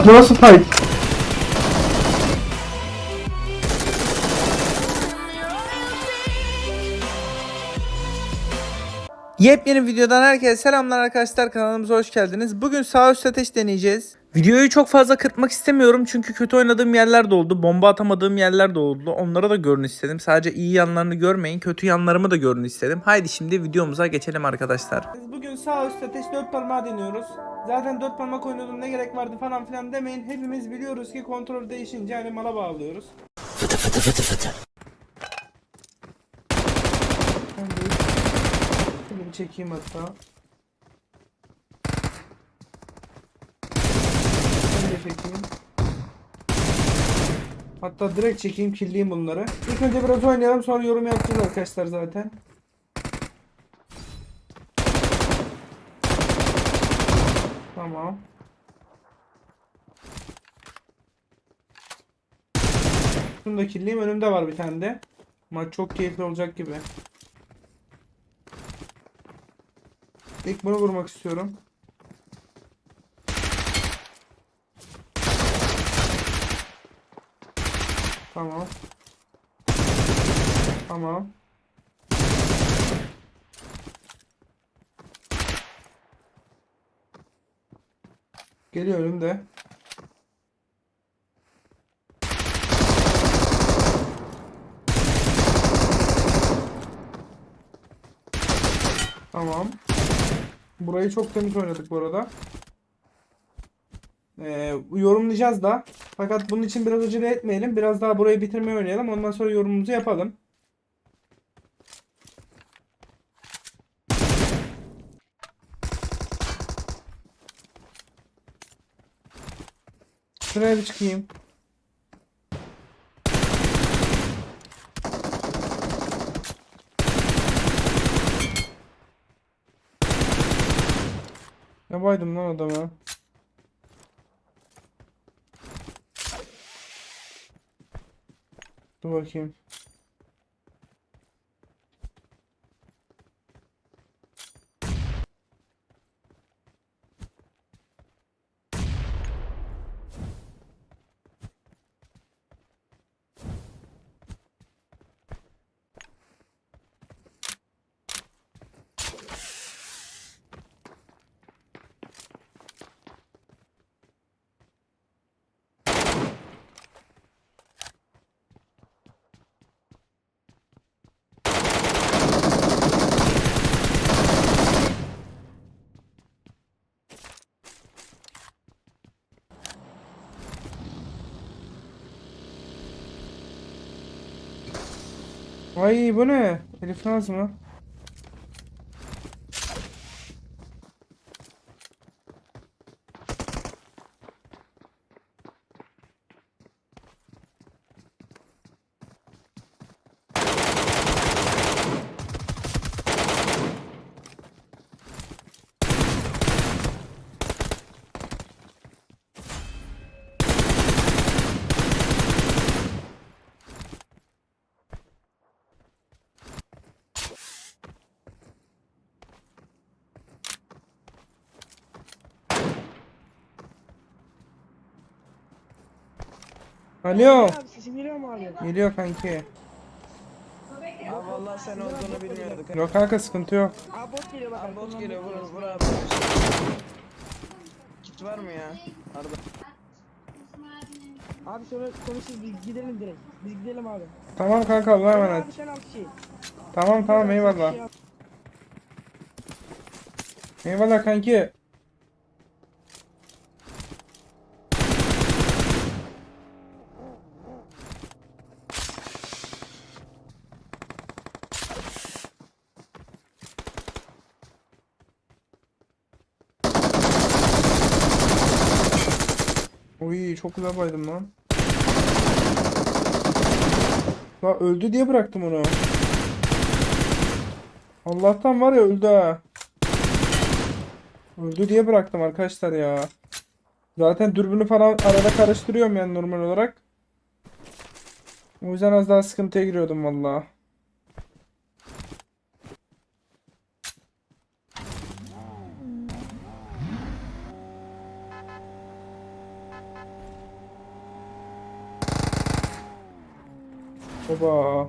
bak bu nasıl fight? Yepyeni videodan herkese selamlar arkadaşlar kanalımıza hoş geldiniz. Bugün sağ üst ateş deneyeceğiz. Videoyu çok fazla kırpmak istemiyorum çünkü kötü oynadığım yerler de oldu. Bomba atamadığım yerler de oldu. Onlara da görün istedim. Sadece iyi yanlarını görmeyin, kötü yanlarımı da görün istedim. Haydi şimdi videomuza geçelim arkadaşlar. Bugün sağ üst ateş 4 parmağı deniyoruz. Zaten 4 parmak oynuyordum ne gerek vardı falan filan demeyin. Hepimiz biliyoruz ki kontrol değişince hani mala bağlıyoruz. Ben de Şunu bir çekeyim hatta. Ben çekeyim. Hatta direkt çekeyim, killeyim bunları. İlk önce biraz oynayalım sonra yorum yapacağız arkadaşlar zaten. Tamam. Şunu da killeyim. Önümde var bir tane de. Maç çok keyifli olacak gibi. İlk bunu vurmak istiyorum. Tamam. Tamam. Geliyor önümde. Tamam. Burayı çok temiz oynadık bu arada. Ee, yorumlayacağız da. Fakat bunun için biraz acele etmeyelim. Biraz daha burayı bitirmeyi oynayalım. Ondan sonra yorumumuzu yapalım. Şuraya bir çıkayım. Ne baydım lan adama. Dur bakayım. Ay bu ne? Elif mı? Alo. Abi sesim geliyor mu abi? Geliyor kanki. Abi vallahi sen olduğunu bilmiyorduk. Yok kanka sıkıntı yok. Abi bot geliyor bak. Abi bot geliyor vur vur abi. Kit var mı ya? Arada. Abi sonra konuşuruz biz gidelim direkt. Biz gidelim abi. Tamam kanka Allah'a emanet. Abi sen al şey. Tamam tamam eyvallah. Al. Eyvallah kanki. Oy çok güzel baydım lan. Ya öldü diye bıraktım onu. Allah'tan var ya öldü ha. Öldü diye bıraktım arkadaşlar ya. Zaten dürbünü falan arada karıştırıyorum yani normal olarak. O yüzden az daha sıkıntıya giriyordum vallahi. Oba.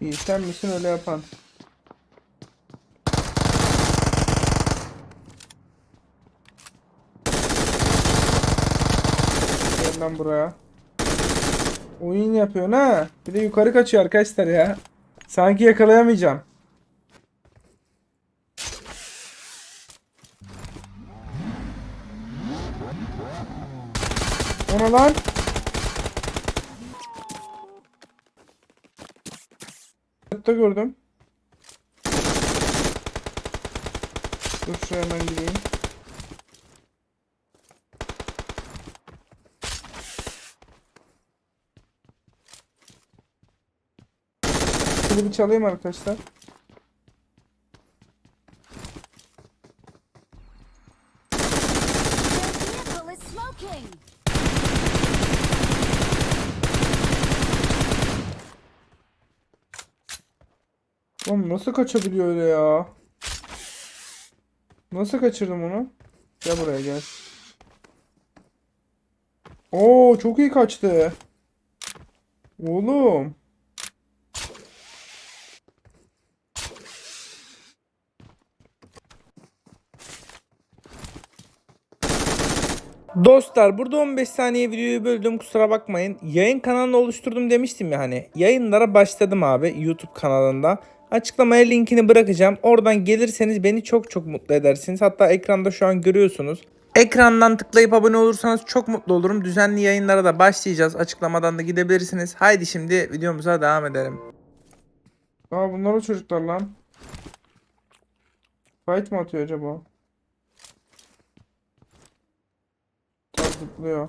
İyi sen misin öyle yapan? Gel lan buraya. Oyun yapıyor ha. Bir de yukarı kaçıyor arkadaşlar ya. Sanki yakalayamayacağım. Ona lan. Hatta gördüm. Dur şuraya hemen gideyim. Şunu bir çalayım arkadaşlar. Oğlum nasıl kaçabiliyor öyle ya? Nasıl kaçırdım onu? Gel buraya gel. Oo çok iyi kaçtı. Oğlum. Dostlar burada 15 saniye videoyu böldüm kusura bakmayın. Yayın kanalını oluşturdum demiştim ya hani. Yayınlara başladım abi YouTube kanalında. Açıklamaya linkini bırakacağım. Oradan gelirseniz beni çok çok mutlu edersiniz. Hatta ekranda şu an görüyorsunuz. Ekrandan tıklayıp abone olursanız çok mutlu olurum. Düzenli yayınlara da başlayacağız. Açıklamadan da gidebilirsiniz. Haydi şimdi videomuza devam edelim. Aa bunlar o çocuklar lan. Fight mı atıyor acaba? Tam zıplıyor.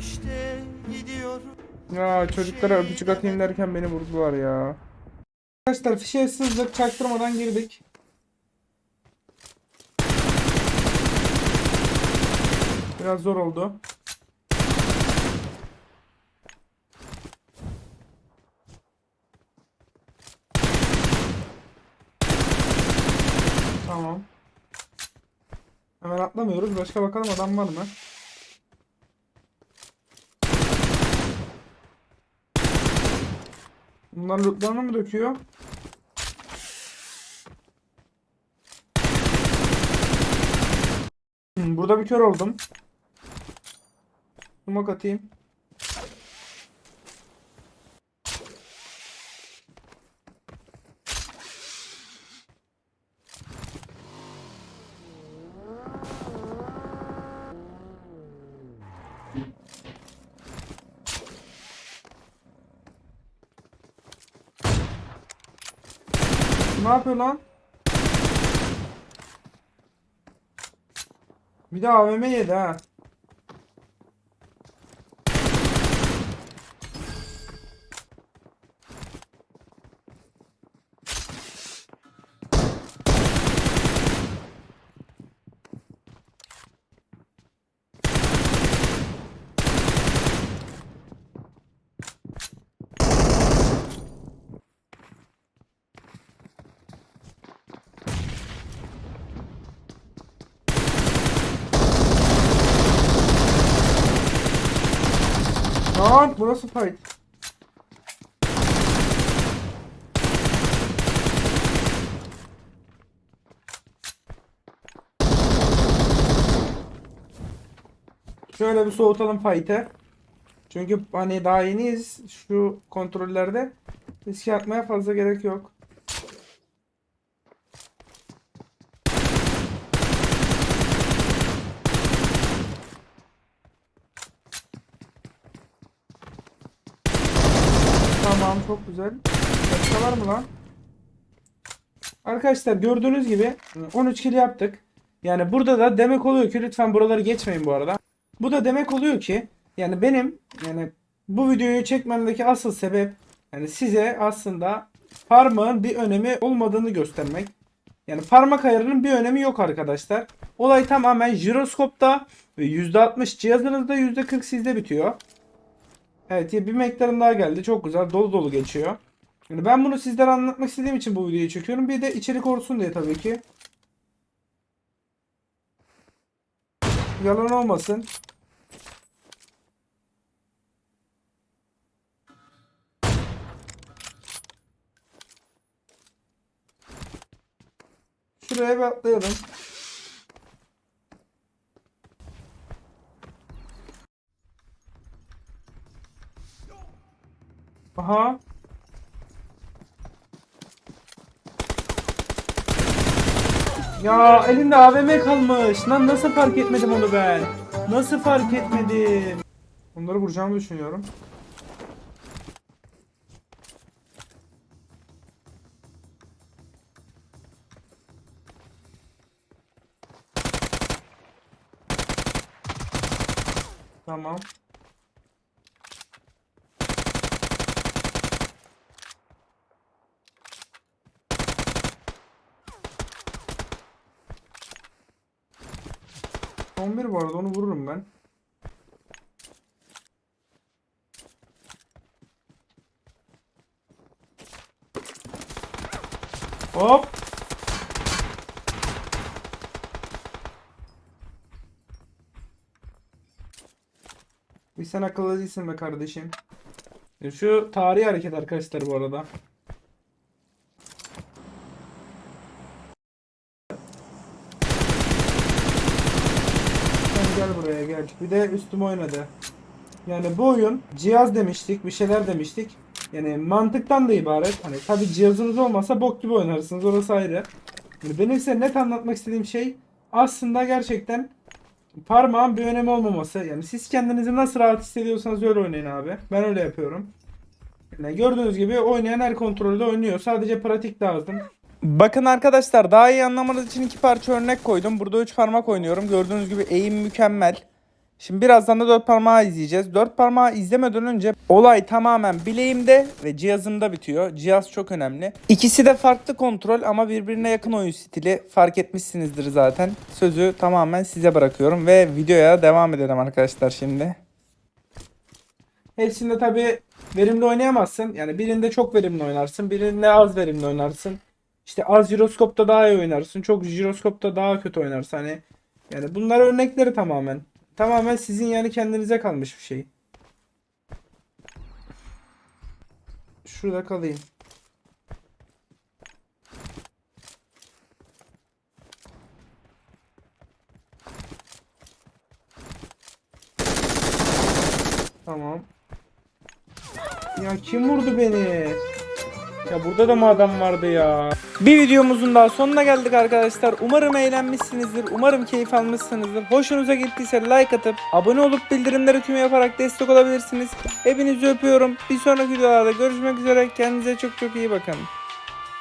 İşte gidiyorum. Ya çocuklara öpücük atayım derken beni vurdular ya. Arkadaşlar fişe sızdık çaktırmadan girdik. Biraz zor oldu. Tamam. Hemen atlamıyoruz. Başka bakalım adam var mı? Bunlar lootlarını mı döküyor? Hmm, Burada bir kör oldum. Smoke atayım. Ne yapıyor lan? Bir de AVM yedi ha. Lan bu nasıl fight? Şöyle bir soğutalım fight'ı. Çünkü hani daha yeniyiz şu kontrollerde. Riske atmaya fazla gerek yok. Tamam çok güzel. Başka var mı lan? Arkadaşlar gördüğünüz gibi 13 kill yaptık. Yani burada da demek oluyor ki lütfen buraları geçmeyin bu arada. Bu da demek oluyor ki yani benim yani bu videoyu çekmemdeki asıl sebep yani size aslında parmağın bir önemi olmadığını göstermek. Yani parmak ayarının bir önemi yok arkadaşlar. Olay tamamen jiroskopta ve %60 cihazınızda %40 sizde bitiyor. Evet bir miktarın daha geldi. Çok güzel. Dolu dolu geçiyor. Yani ben bunu sizlere anlatmak istediğim için bu videoyu çekiyorum. Bir de içerik olsun diye tabii ki. Yalan olmasın. Şuraya bir atlayalım. Aha. Ya elinde AVM kalmış. Lan nasıl fark etmedim onu ben? Nasıl fark etmedim? Onları vuracağımı düşünüyorum. Tamam. Son bir bu arada onu vururum ben. Hop. Bir sen akıllı değilsin be kardeşim. E, Şu tarihi hareket arkadaşlar bu arada. Sen gel buraya gel. Bir de üstüme oynadı. Yani bu oyun cihaz demiştik, bir şeyler demiştik. Yani mantıktan da ibaret. Hani tabi cihazınız olmasa bok gibi oynarsınız orası ayrı. Yani benim size net anlatmak istediğim şey aslında gerçekten parmağın bir önemi olmaması. Yani siz kendinizi nasıl rahat hissediyorsanız öyle oynayın abi. Ben öyle yapıyorum. Yani gördüğünüz gibi oynayan her kontrolde oynuyor. Sadece pratik lazım. Bakın arkadaşlar daha iyi anlamanız için iki parça örnek koydum. Burada üç parmak oynuyorum. Gördüğünüz gibi eğim mükemmel. Şimdi birazdan da dört parmağı izleyeceğiz. Dört parmağı izlemeden önce olay tamamen bileğimde ve cihazımda bitiyor. Cihaz çok önemli. İkisi de farklı kontrol ama birbirine yakın oyun stili. Fark etmişsinizdir zaten. Sözü tamamen size bırakıyorum ve videoya devam edelim arkadaşlar şimdi. Hepsinde tabi verimli oynayamazsın. Yani birinde çok verimli oynarsın. Birinde az verimli oynarsın. İşte az jiroskopta daha iyi oynarsın. Çok jiroskopta daha kötü oynarsın. Hani yani bunlar örnekleri tamamen. Tamamen sizin yani kendinize kalmış bir şey. Şurada kalayım. Tamam. Ya kim vurdu beni? Ya burada da mı adam vardı ya? Bir videomuzun daha sonuna geldik arkadaşlar. Umarım eğlenmişsinizdir. Umarım keyif almışsınızdır. Hoşunuza gittiyse like atıp abone olup bildirimleri tüm yaparak destek olabilirsiniz. Hepinizi öpüyorum. Bir sonraki videolarda görüşmek üzere. Kendinize çok çok iyi bakın.